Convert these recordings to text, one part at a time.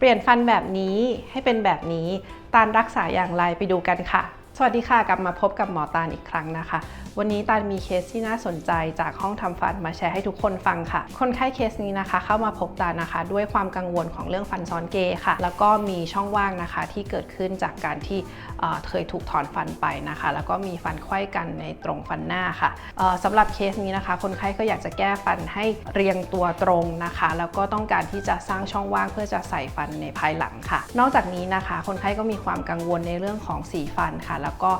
เปลี่ยนฟันแบบนี้ให้เป็นแบบนี้ ตาลรักษาอย่างไรไปดูกันค่ะ สวัสดีค่ะ กลับมาพบกับหมอตาลอีกครั้งนะคะ วันนี้ตาลมีเคสที่น่าสนใจจากห้องทำฟันมาแชร์ให้ทุกคนฟังค่ะ คนไข้เคสนี้นะคะ เข้ามาพบตาลนะคะ ด้วยความกังวลของเรื่องฟันซ้อนเกยค่ะ แล้วก็มีช่องว่างนะคะที่เกิดขึ้นจากการที่เอ่อเคยถูกถอนฟันไปนะคะ แล้วก็มีฟันไขว้กันในตรงฟันหน้าค่ะเอ่อสำหรับเคสนี้นะคะ คนไข้ก็อยากจะแก้ฟันให้เรียงตัวตรงนะคะ แล้วก็ต้องการที่จะสร้างช่องว่างเพื่อจะใส่ฟันในภายหลังค่ะ นอกจากนี้นะคะ คนไข้ก็มีความกังวลในเรื่องของสีฟันค่ะแล้วก็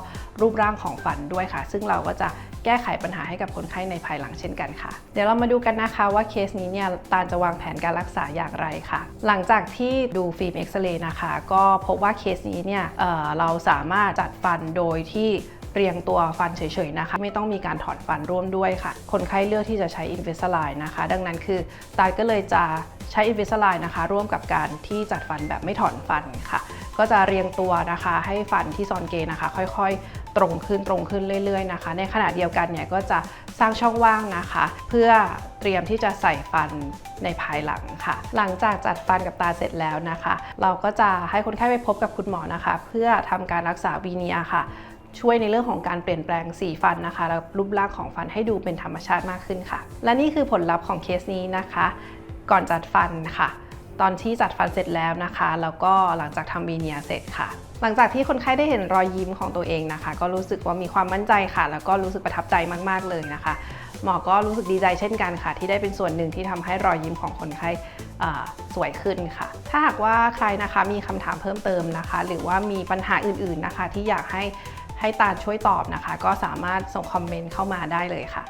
รูปร่างของฟันด้วยค่ะ ซึ่งเราก็จะแก้ไขปัญหาให้กับคนไข้ในภายหลังเช่นกันค่ะ เดี๋ยวเรามาดูกันนะคะว่าเคสนี้เนี่ยตาลจะวางแผนการรักษาอย่างไรค่ะ หลังจากที่ดูฟิล์มเอ็กซเรย์นะคะ ก็พบว่าเคสนี้เนี่ยเเราสามารถจัดฟันโดยที่เรียงตัวฟันเฉยๆนะคะ ไม่ต้องมีการถอนฟันร่วมด้วยค่ะ คนไข้เลือกที่จะใช้อินเวสไลน์นะคะ ดังนั้นคือตาลก็เลยจะใช้อินเวสไลน์นะคะ ร่วมกับการที่จัดฟันแบบไม่ถอนฟันค่ะ ก็จะเรียงตัวนะคะ ให้ฟันที่ซอนเกนะคะ ค่อยๆ ตรงขึ้นตรงขึ้นเรื่อยๆนะคะ ในขณะเดียวกันเนี่ยก็จะสร้างช่องว่างนะคะ เพื่อเตรียมที่จะใส่ฟันในภายหลังค่ะ หลังจากจัดฟันกับตาเสร็จแล้วนะคะ เราก็จะให้คนไข้ไปพบกับคุณหมอนะคะ เพื่อทำการรักษาวีเนียค่ะช่วยในเรื่องของการเปลี่ยนแปลงสีฟันนะคะและรูปร่างของฟันให้ดูเป็นธรรมชาติมากขึ้นค่ะ และนี่คือผลลัพธ์ของเคสนี้นะคะ ก่อนจัดฟันค่ะ ตอนที่จัดฟันเสร็จแล้วนะคะ แล้วก็หลังจากทำวีเนียเสร็จค่ะ หลังจากที่คนไข้ได้เห็นรอยยิ้มของตัวเองนะคะ ก็รู้สึกว่ามีความมั่นใจค่ะ แล้วก็รู้สึกประทับใจมากๆเลยนะคะ หมอก็รู้สึกดีใจเช่นกันค่ะ ที่ได้เป็นส่วนหนึ่งที่ทำให้รอยยิ้มของคนไข้สวยขึ้นค่ะ ถ้าหากว่าใครนะคะมีคำถามเพิ่มเติมนะคะ หรือว่ามีปัญหาอื่นๆนะคะ ที่อยากให้ให้ตาช่วยตอบนะคะ ก็สามารถส่งคอมเมนต์เข้ามาได้เลยค่ะ